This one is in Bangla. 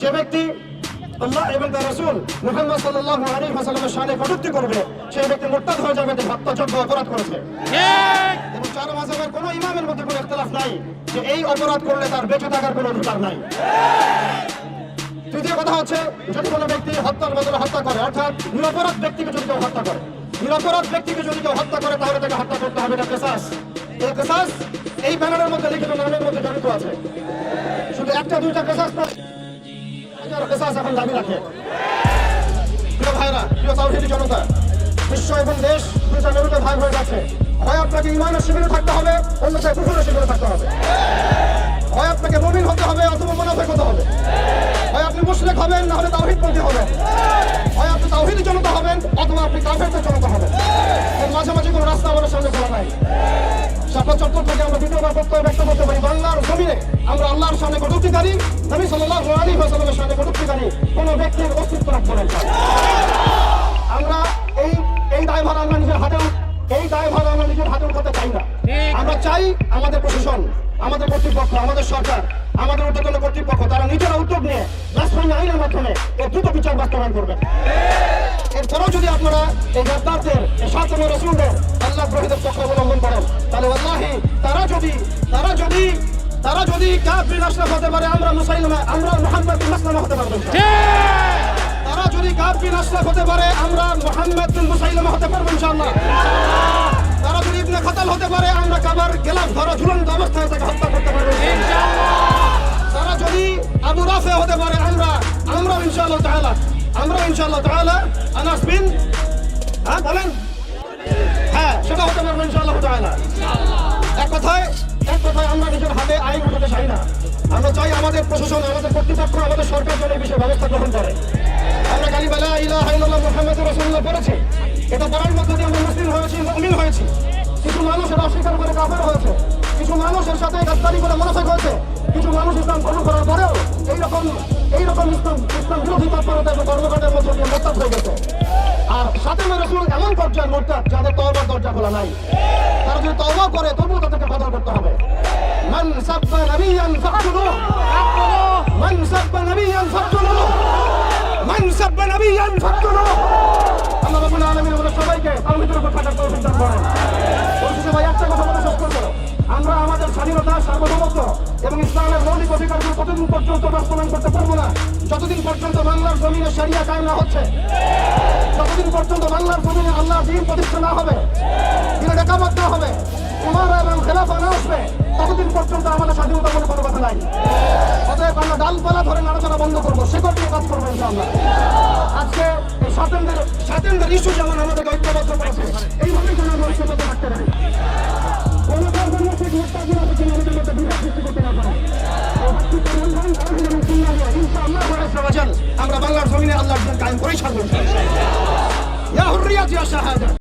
যে ব্যক্তি আল্লাহ এবং তার রাসূল মুহাম্মদ সাল্লাল্লাহু আলাইহি ওয়াসাল্লামের শানে কটূক্তি করবে সেই ব্যক্তি মুরতাদ হয়ে যাবে যে হত্যাযোগ্য অপরাধ করেছে। এবং চার মাযহাবের কোনো ইমামের মধ্যে কোনো ইখতিলাফ নাই যে এই অপরাধ করলে তার বেঁচে থাকার কোনো অধিকার নাই। তৃতীয় কথা হচ্ছে যদি কোনো ব্যক্তি হত্যার বদলে হত্যা করে অর্থাৎ নিরপরাধ ব্যক্তিকে যদি কেউ হত্যা করে নিরপরাধ ব্যক্তিকে যদি কেউ হত্যা করে তাহলে তাকে হত্যা করতে হবে এটা কেসাস। এই কেসাস এই ব্যানারের মধ্যে লিখিত নামের মধ্যে জড়িত আছে। শুধু একটা দুইটা কেসাস নয় আপনাকে ইমানের শিবিরে থাকতে হবে অন্যথায় কুকুরের থাকতে হবে। হয় আপনাকে হতে হবে, অথবা মুনাফেক হবে। হয় আপনি না হলে তাওহীদপন্থী হবেন। হয় আপনি তাওহীদি জনতা হবেন, অথবা আপনি কাফেরদের জনতা হবেন। এর মাঝামাঝি কোনো রাস্তা আমাদের সামনে খোলা নাই। শাপলা চত্বর থেকে আমরা দ্বিতীয়বার বক্তব্য ব্যক্ত করতে পারি, বাংলার জমিনে আমরা আল্লাহর সামনে কটুক্তিকারী নবী সাল্লাল্লাহু আলাইহি ওয়াসাল্লামের সামনে কটুক্তিকারী কোনো ব্যক্তির অস্তিত্ব রাখব না। আমরা এই এই দায়ভার আমরা নিজের হাতে এই দায়ভার আমরা নিজের হাতে উঠাতে চাই না। আমরা চাই আমাদের প্রশাসন আমাদের কর্তৃপক্ষ আমাদের সরকার আমাদের ঊর্ধ্বতন কর্তৃপক্ষ তারা নিজেরা উদ্যোগ নিয়ে রাষ্ট্রীয় আইনের মাধ্যমে এর দ্রুত বিচার বাস্তবায়ন করবে। এরপরেও যদি আপনারা এই গাদ্দারদের এই সাতম রসুলদের আল্লাহ গ্রহীদের পক্ষ অবলম্বন করেন তাহলে আল্লাহি তারা যদি তারা যদি তারা যদি কাফির আশরাফ হতে পারে আমরা মুসাইলমা আমরা মোহাম্মদ বিন হতে পারব। তারা যদি কাফির আশরাফ হতে পারে আমরা মোহাম্মদ মুসাইলমা হতে পারব ইনশাআল্লাহ। তারা যদি ইবনে খাতাল হতে পারে আমরা কাবার গেলাম ধরা ঝুলন্ত অবস্থায় তাকে হত্যা করতে পারব। তারা যদি আবু রাফে হতে পারে আমরা আমরা ইনশাআল্লাহ তাআলা আমরা ইনশাআল্লাহ তাআলা আনাস বিন হ্যাঁ বলেন। হ্যাঁ সেটা হতে পারব ইনশাআল্লাহ আমাদের প্রশাসন, আমাদের কর্তৃপক্ষ, আমাদের সরকার যেন এই বিষয়ে ব্যবস্থা গ্রহণ করে। আমরা কালিমালা ইলাহা ইল্লাল্লাহ মুহাম্মাদুর রাসূলুল্লাহ পড়েছি এটা পড়ার মধ্য দিয়ে আমরা মুসলিম হয়েছি, মুমিন হয়েছি। কিছু মানুষ এটা অস্বীকার করে কাফের হয়েছে। কিছু মানুষের সাথে গাদ্দারি করে মুনাফিক হয়েছে। কিছু মানুষ ইসলাম গ্রহণ করার পরেও এইরকম এইরকম ইসলাম ইসলাম বিরোধী তৎপরতা এবং কর্মকাণ্ডের মধ্য দিয়ে মোরতাদ হয়ে গেছে। আর সাথে রসুল এমন পর্যায়ে মোরতাদ যাদের তওবার দরজা খোলা নাই। তারা যদি তওবা করে, তবুও তাদেরকে বদল করতে হবে। মান সাব্বা নাবিয়ান ফাকতুলুহ সাব্বা নাবিয়ান ফাকতুলুহ আল্লাহ রাব্বুল আলামিন আমাদের সবাইকে তাওহীদের উপর থাকার তৌফিক দান করেন। বলছি ভাই, একটা কথা বলে শেষ করব। আমরা আমাদের স্বাধীনতা, সার্বভৌমত্ব এবং ইসলামের মৌলিক অধিকারগুলো কতদিন পর্যন্ত বাস্তবায়ন করতে পারব না, যতদিন পর্যন্ত বাংলার জমিনে সারিয়া কায়েম না হচ্ছে, যতদিন পর্যন্ত বাংলার জমিনে আল্লাহ দিন প্রতিষ্ঠা না হবে দিনে রেখাবাদ না হবে, উমারা এবং খেলাফা না আসবে, ততদিন পর্যন্ত আমাদের স্বাধীনতা বলে কোনো কথা নাই। অতএব আমরা ডালপালা ধরে নাড়াচাড়া বন্ধ করব, শেকড় দিয়ে কাজ করব ইনশাআল্লাহ। আজকে এই স্বাধীনদের স্বাধীনদের ইস্যু যেমন আমাদের ঐক্যবদ্ধ করেছে এইভাবে যেন আমরা ঐক্যবদ্ধ থাকতে পারি কোনো ধরনের সেই মুস্তাকিম আছে কিনা আমাদের মধ্যে বিভাগ সৃষ্টি করতে না পারে। আমরা বাংলার জমিনে আল্লাহর কায়েম করেই সাধন